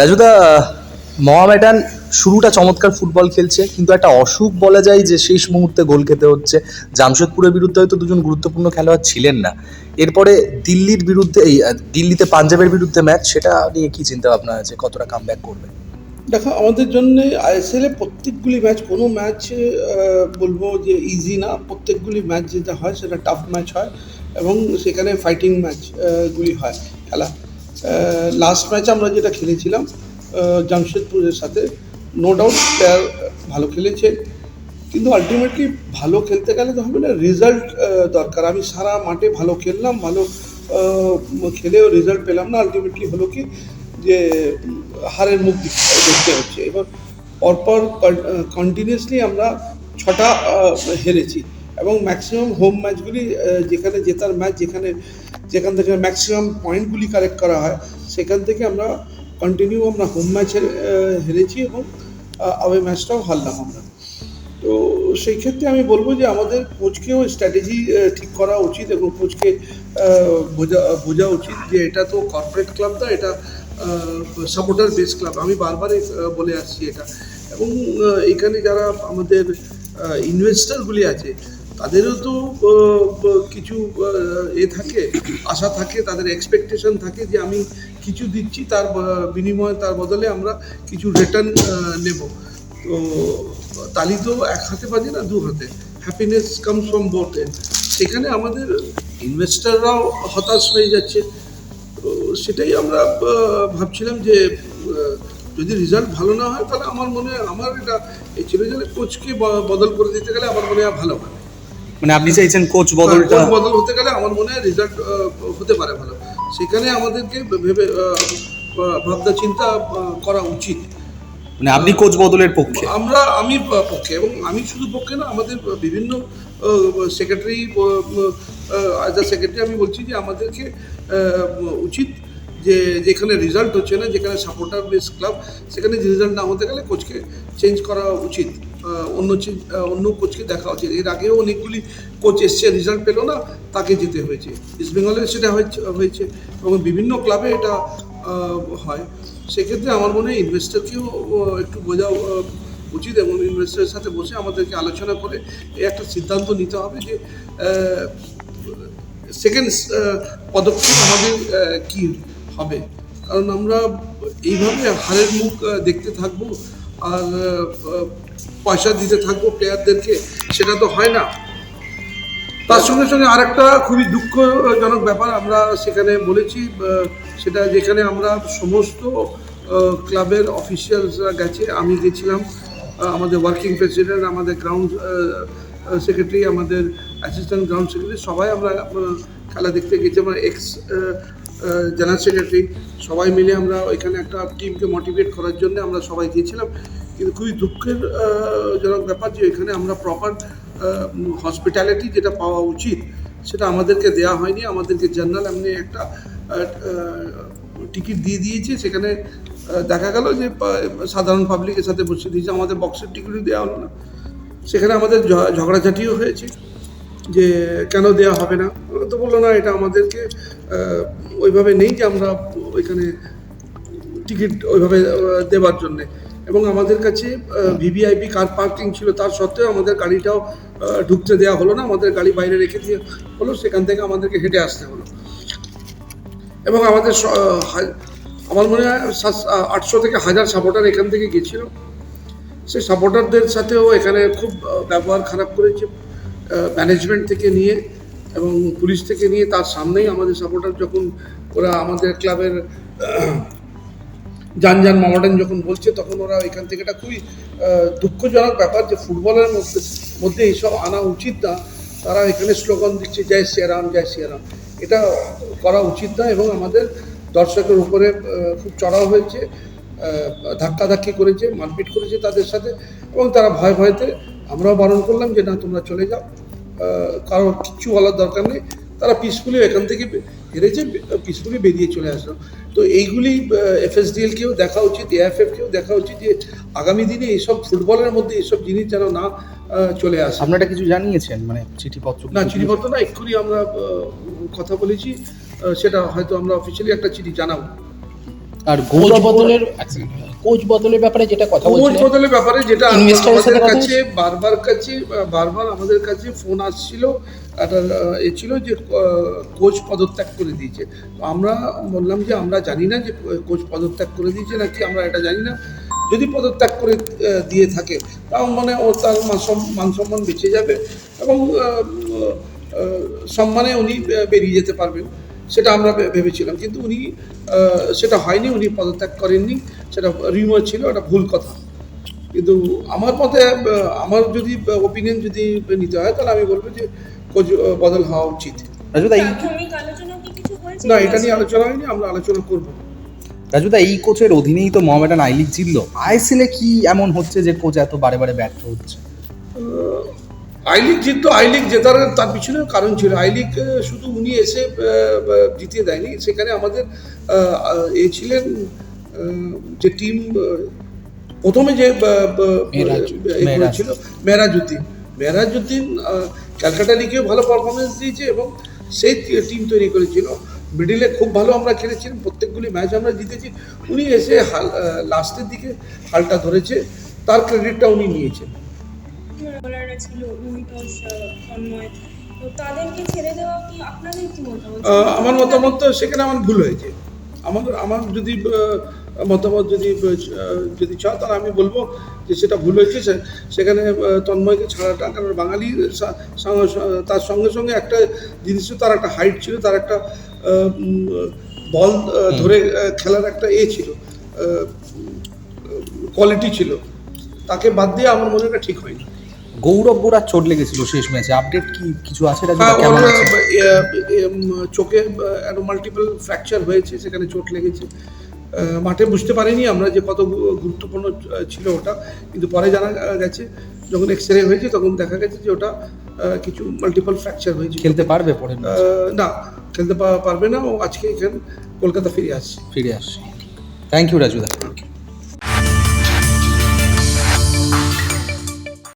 রাজুদা মহামেডান শুরুটা চমৎকার ফুটবল খেলছে, কিন্তু একটা অসুখ বলা যায় যে শেষ মুহূর্তে গোল খেতে হচ্ছে। জামশেদপুরের বিরুদ্ধে হয়তো দুজন গুরুত্বপূর্ণ খেলোয়াড় ছিলেন না। এরপরে দিল্লির বিরুদ্ধে, এই দিল্লিতে পাঞ্জাবের বিরুদ্ধে ম্যাচ সেটা নিয়ে কী চিন্তা ভাবনা আছে? কতটা কাম ব্যাক করবে? দেখো, আমাদের জন্য আইএসএল প্রত্যেকগুলি ম্যাচ কোনো ম্যাচ বলব যে ইজি না। প্রত্যেকগুলি ম্যাচ যেটা হয়, সেটা টাফ ম্যাচ হয় এবং সেখানে ফাইটিং ম্যাচ গুলি হয় খেলা। লাস্ট ম্যাচ আমরা যেটা খেলেছিলাম জামশেদপুরের সাথে নো ডাউট প্লেয়ার ভালো খেলেছে, কিন্তু আলটিমেটলি ভালো খেলতে গেলে তো হবে না রেজাল্ট দরকার। আমি সারা মাঠে ভালো খেললাম, ভালো খেলেও রেজাল্ট পেলাম না আলটিমেটলি হলো কি যে, হারের মুখ দেখতে হচ্ছে। এবার পরপর কন্টিনিউসলি আমরা ছটা হেরেছি। এবং ম্যাক্সিমাম হোম ম্যাচগুলি যেখানে জেতার ম্যাচ যেখানে যেখান থেকে ম্যাক্সিমাম পয়েন্টগুলি কালেক্ট করা হয়, সেখান থেকে আমরা কন্টিনিউ আমরা হোম ম্যাচে হেরেছি এবং আওয়ে ম্যাচটাও হারলাম আমরা। তো সেই ক্ষেত্রে আমি বলব যে আমাদের কোচকেও স্ট্র্যাটেজি ঠিক করা উচিত এবং কোচকে বোঝা বোঝা উচিত যে এটা তো কর্পোরেট ক্লাব না, এটা সাপোর্টার বেস ক্লাব আমি বারবারই বলে আসছি এটা। এবং এখানে যারা আমাদের ইনভেস্টারগুলি আছে তাদেরও তো কিছু এ থাকে, আশা থাকে, তাদের এক্সপেকটেশন থাকে যে আমি কিছু দিচ্ছি, তার বিনিময়ে, তার বদলে আমরা কিছু রিটার্ন নেব। তো, তালি তো এক হাতে বাজে না, দু হাতে। হ্যাপিনেস কামস ফ্রম বোথ সেখানে আমাদের ইনভেস্টাররাও হতাশ হয়ে যাচ্ছে। তো, সেটাই আমরা ভাবছিলাম যে যদি রেজাল্ট ভালো না হয়, তাহলে আমার মনে হয়, আমার এটা, এই ছেলে কোচকে বদল করে দিতে গেলে আমার মনে হয় ভালো হয় মানে আপনি চাইছেন কোচ বদলটা কোচ বদল হতে গেলে আমার মনে হয় রেজাল্ট হতে পারে ভালো। সেখানে আমাদেরকে ভেবে ভাবনা চিন্তা করা উচিত। মানে আপনি কোচ বদলের পক্ষে? আমরা আমি পক্ষে এবং আমি শুধু পক্ষে না আমাদের বিভিন্ন সেক্রেটারি আজ সেক্রেটারি আমি বলছি যে আমাদেরকে উচিত যে যেখানে রেজাল্ট হচ্ছে না যেখানে সাপোর্টার বেস ক্লাব সেখানে রেজাল্ট না হতে গেলে কোচকে চেঞ্জ করা উচিত। অন্য অন্য কোচকে দেখা উচিত। এর আগেও অনেকগুলি কোচ এসছে রেজাল্ট পেল না, তাকে যেতে হয়েছে। ইস্ট বেঙ্গলে সেটা হয়েছে এবং বিভিন্ন ক্লাবে এটা হয়। সেক্ষেত্রে আমার মনে হয় ইনভেস্টরকেও একটু বোঝা উচিত এবং ইনভেস্টরের সাথে বসে আমাদেরকে আলোচনা করে একটা সিদ্ধান্ত নিতে হবে যে সেকেন্ড পদক্ষেপ আমাদের কি হবে। কারণ আমরা এইভাবে হারের মুখ দেখতে থাকব। আর পয়সা দিতে থাকব প্লেয়ারদেরকে সেটা তো হয় না। তার সঙ্গে সঙ্গে আরেকটা খুবই দুঃখজনক ব্যাপার আমরা সেখানে বলেছি সেটা যেখানে আমরা সমস্ত ক্লাবের অফিসিয়ালসরা গেছে, আমি গেছিলাম আমাদের ওয়ার্কিং প্রেসিডেন্ট আমাদের গ্রাউন্ড সেক্রেটারি আমাদের অ্যাসিস্ট্যান্ট গ্রাউন্ড সেক্রেটারি সবাই আমরা খেলা দেখতে গেছি, আমরা এক্স জেনারেল সেক্রেটারি সবাই মিলে আমরা ওইখানে একটা টিমকে মোটিভেট করার জন্য আমরা সবাই গিয়েছিলাম কিন্তু খুবই দুঃখের জনক ব্যাপার যে এখানে আমরা প্রপার হসপিটালিটি যেটা পাওয়া উচিত, সেটা আমাদেরকে দেওয়া হয়নি। আমাদেরকে জেনারেল এমনি একটা টিকিট দিয়ে দিয়েছে। সেখানে দেখা গেল যে সাধারণ পাবলিকের সাথে বসে দিয়েছে। আমাদের বক্সের টিকিটও দেওয়া হলো না। সেখানে আমাদের ঝগড়াঝাটিও হয়েছে যে কেন দেওয়া হবে না? তো বলল, না, এটা আমাদেরকে ওইভাবে নেই যে আমরা ওইখানে টিকিট ওইভাবে দেওয়ার জন্যে। এবং আমাদের কাছে ভিভিআইপি কার পার্কিং ছিল তার সত্ত্বেও আমাদের গাড়িটাও ঢুকতে দেওয়া হলো না, আমাদের গাড়ি বাইরে রেখে দিয়ে হলো, সেখান থেকে আমাদেরকে হেঁটে আসতে হলো। এবং আমাদের আমার মনে হয় আটশো থেকে হাজার সাপোর্টার এখান থেকে গেছিল সেই সাপোর্টারদের সাথেও এখানে খুব ব্যবহার খারাপ করেছে ম্যানেজমেন্ট থেকে নিয়ে এবং পুলিশ থেকে নিয়ে তার সামনেই আমাদের সাপোর্টার যখন ওরা আমাদের ক্লাবের যান যান মামাটান যখন বলছে, তখন ওরা এখান থেকে এটা খুবই দুঃখজনক ব্যাপার যে ফুটবলের মধ্যে মধ্যে এইসব আনা উচিত না। তারা এখানে স্লোগান দিচ্ছে, জয় শ্রীরাম জয় শ্রীরাম। এটা করা উচিত না এবং আমাদের দর্শকের উপরে খুব চড়াও হয়েছে ধাক্কাধাক্কি করেছে, মারপিট করেছে তাদের সাথে এবং তারা ভয় ভয়তে আমরাও বারণ করলাম যে, না, তোমরা চলে যাও। কারও কিচ্ছু বলার দরকার নেই। তারা পিসফুলি এখান থেকে হেরেছে পিসফুলি বেরিয়ে চলে আসলো। তো এইগুলি এফএসডিএলকেও দেখা উচিত এএফএফকেও দেখা উচিত যে আগামী দিনে এইসব ফুটবলের মধ্যে এইসব জিনিস যেন না চলে আসে। আপনারা কিছু জানিয়েছেন মানে চিঠিপত্র না চিঠিপত্র না এক্ষুনি আমরা কথা বলেছি সেটা হয়তো আমরা অফিসিয়ালি একটা চিঠি জানাব। আর গৌরব বদলের second, কোচ বদলের ব্যাপারে যেটা কথা কোচ বদলের ব্যাপারে যেটা আমাদের কাছে বারবার কাছে বারবার আমাদের কাছে ফোন আসছিল একটা এ ছিল যে কোচ পদত্যাগ করে দিয়েছে। তো আমরা বললাম যে আমরা জানি না যে কোচ পদত্যাগ করে দিয়েছে নাকি আমরা এটা জানি না। যদি পদত্যাগ করে দিয়ে থাকে তাও মানে ও তার মান সম্মান বেঁচে যাবে এবং সম্মানে উনি বেরিয়ে যেতে পারবেন। সেটা আমরা ভে- ভেবেছিলাম। কিন্তু উনি সেটা হয়নি উনি পদত্যাগ করেননি। সেটা রিউমার ছিল এটা ভুল কথা। কিন্তু আমার মতে আমার যদি ওপিনিয়ন যদি নিতে হয় তাহলে আমি বলব যে কোচ বদল হওয়া উচিত। না এটা নিয়ে আলোচনা হয়নি আমরা আলোচনা করব। রাজুদা এই কোচের অধীনেই তো মোহামেডান আই লিগ জিতলো। আইএসএলে কি এমন হচ্ছে যে কোচ এত বারে বারে ব্যর্থ হচ্ছে? আই লিগ জিততো আই লিগ জেতার তার পিছনে কারণ ছিল। আই লিগ শুধু উনি এসে জিতিয়ে দেয়নি। সেখানে আমাদের এ ছিলেন যে টিম প্রথমে যে আহ, আহ, মেহরাজ- এ মেহরাজ। করেছিল মেহরাজউদ্দিন মেহরাজউদ্দিন ক্যালকাটা লিগেও ভালো পারফরমেন্স দিয়েছে এবং সেই টিম তৈরি করেছিল। মিডিলে খুব ভালো আমরা খেলেছিলাম প্রত্যেকগুলি ম্যাচ আমরা জিতেছি। উনি এসে হাল লাস্টের দিকে হালটা ধরেছে। তার ক্রেডিটটা উনি নিয়েছেন। বোলাররা ছিল তন্ময়। তো তাদেরকে ছেড়ে দেওয়া কি আপনাদের কি মতামত? আমার মতামত তো সেখানে আমার ভুল হয়েছে। আমার আমার যদি মতামত যদি যদি চাও তাহলে আমি বলব যে সেটা ভুল হয়েছে। সেখানে তন্ময়কে ছাড়াটা কারণ বাঙালি তার সঙ্গে সঙ্গে একটা জিনিস ছিল, তার একটা হাইট ছিল তার একটা বল ধরে খেলার একটা এ ছিল কোয়ালিটি ছিল। তাকে বাদ দিয়ে আমার মনে হয় ঠিক হয়নি। গৌরব বোরার চোট লেগেছিল শেষ ম্যাচে। আপডেট কি কিছু আছে? হ্যাঁ, কেমন আছে? চোখে মাল্টিপল ফ্র্যাকচার হয়েছে সেখানে চোট লেগেছে। মাঠে বুঝতে পারিনি আমরা যে কত গুরুত্বপূর্ণ ছিল ওটা। কিন্তু পরে জানা গেছে যখন এক্স রে হয়েছে তখন দেখা গেছে যে ওটা কিছু মাল্টিপল ফ্র্যাকচার হয়েছে। খেলতে পারবে পরে না খেলতে পারবে না। ও আজকে এখানে কলকাতা ফিরে আসছে। ফিরে আসছে। Thank you Raju রাজুদা